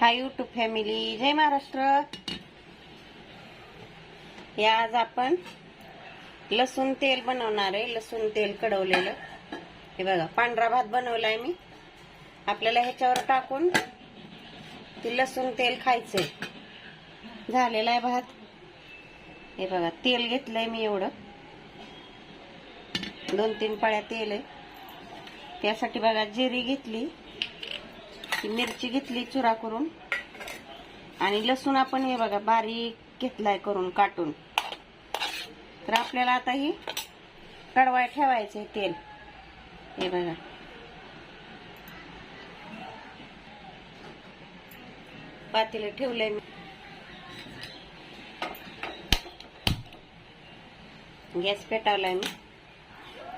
हाय YouTube family जय महाराष्ट्र. या आज आपण लसूण तेल बनवणार आहे. लसूण तेल कडवलेलं. हे बघा पांढरा भात बनवलाय मी. आपल्याला ह्याच्यावर टाकून ते लसूण तेल खायचंय. झालेला आहे भात. हे बघा तेल घेतलंय मी एवढं. दोन तीन पळ्या तेल आहे. त्यासाठी बघा जिरी घेतली. ही मिरची घेतली चुरा करून. आणि लसूण आपण हे बघा बारीक घेतलाय करून काटून. तर आपल्याला आता ही कडवाय ठेवायचंय तेल. हे बघा. पातेलं ठेवलंय मी. गॅस पेटावलाय मी.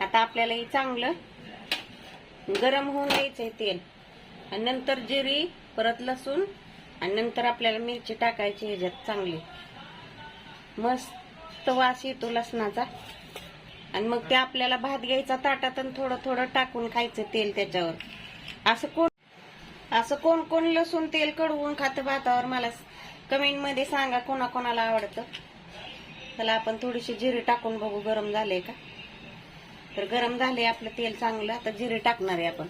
आता आपल्याला हे चांगलं गरम होऊन द्यायचंय तेल. आणि नंतर जिरी परत लसूण आणि नंतर आपल्याला मिरची टाकायची ह्याच्यात चांगली. मस्त वास येतो लसणाचा. आणि मग ते आपल्याला भात घ्यायचा ताटात आणि थोडं थोडं टाकून खायचं तेल त्याच्यावर. असं कोण असं कोण कोण लसूण तेल कडवून खातं भातावर मला कमेंटमध्ये सांगा कोणाकोणाला आवडतं. त्याला आपण थोडीशी जिरी टाकून बघू गरम झाले का? तर गरम झाले आपलं तेल चांगलं आता जिरे टाकणार आहे आपण.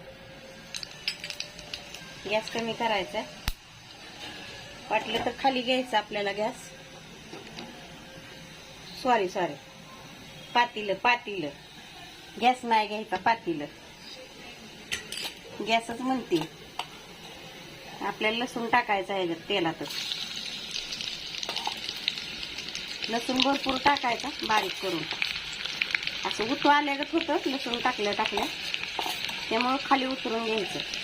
गॅस कमी करायचा वाटलं तर खाली घ्यायचं आपल्याला गॅस. सॉरी सॉरी पातीलं पातीलं. गॅस नाही घ्यायचा पातीलं. गॅसच म्हणते. आपल्याला लसूण टाकायचं आहे तेलातच. लसूण भरपूर टाकायचा बारीक करून. असं उतू आल्यागत होतं लसूण टाकल्या टाकल्या. त्यामुळं खाली उतरून घ्यायचं.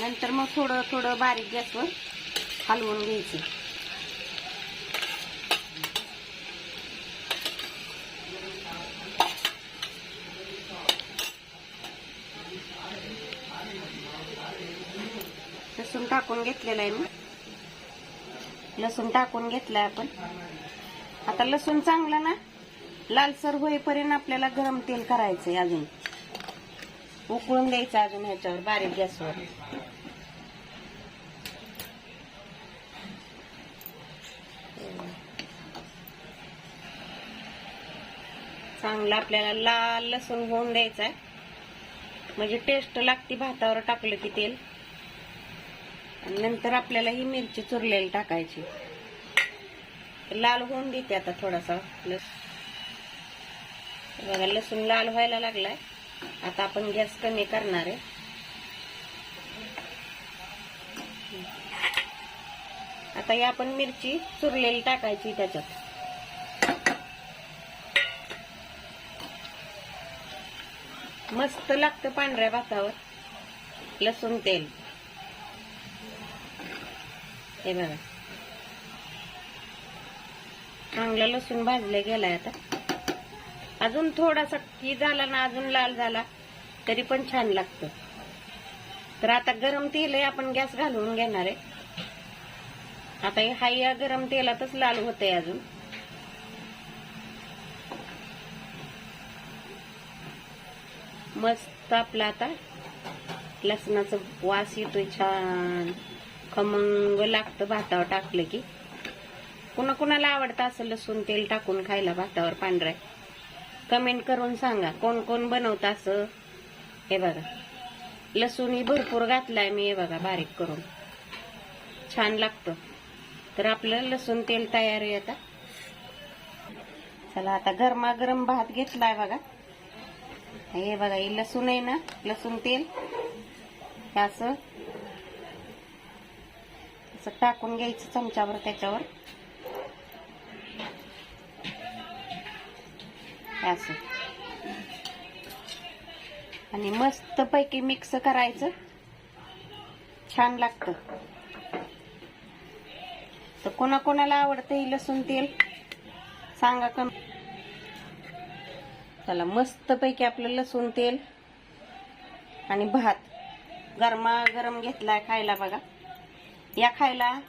नंतर मग थोडं थोडं बारीक गॅसवर हलवून घ्यायचं. लसूण टाकून घेतलेलं आहे मग लसूण टाकून घेतलाय आपण. आता लसूण चांगलं ना लालसर होईपर्यंत आपल्याला गरम तेल करायचंय अजून. उकळून द्यायचं अजून ह्याच्यावर बारीक गॅसवर. चांगलं आपल्याला लाल लसूण होऊन द्यायचा आहे म्हणजे टेस्ट लागते भातावर टाकलं की तेल. आणि नंतर आपल्याला ही मिरची चुरलेली टाकायची. लाल होऊन देते आता थोडासा. लस बघा लसूण लाल व्हायला लागलाय. आता आपण गॅस कमी करणार आहे. आता ही आपण मिरची चुरलेली टाकायची त्याच्यात. मस्त लागतं पांढऱ्या भातावर. लसूण तेल. हे बघा. चांगलं लसूण भाजलं गेलाय आता. अजून थोडासा की झाला ना अजून लाल झाला तरी पण छान लागतं. तर आता गरम तेल आहे आपण गॅस घालून घेणार आहे. आता हे या गरम तेलातच लाल होतंय अजून. मस्त आपला आता लसणाचा वास येतोय छान. खमंग लागतं भातावर टाकलं की. कुणा कुणाला आवडतं असं लसूण तेल टाकून खायला भातावर पांढऱ्या कमेंट करून सांगा कोण कोण बनवतं असं? हे बघा. लसूण भरपूर घातलाय मी हे बघा बारीक करून. छान लागतं. तर आपलं लसूण तेल तयार आहे आता. चला आता गरमागरम भात घेतलाय बघा. हे बघा हे लसूण आहे ना लसूण तेल. असं. असं टाकून घ्यायचं चमच्यावर त्याच्यावर. असं. आणि मस्त पैकी मिक्स करायचं. छान लागतं. तर कोणाकोणाला आवडतं ही लसूण तेल? सांगा कम चला मस्त पैकी आपलं लसूण तेल आणि भात. गरमा गरम घेतलाय खायला बघा. या खायला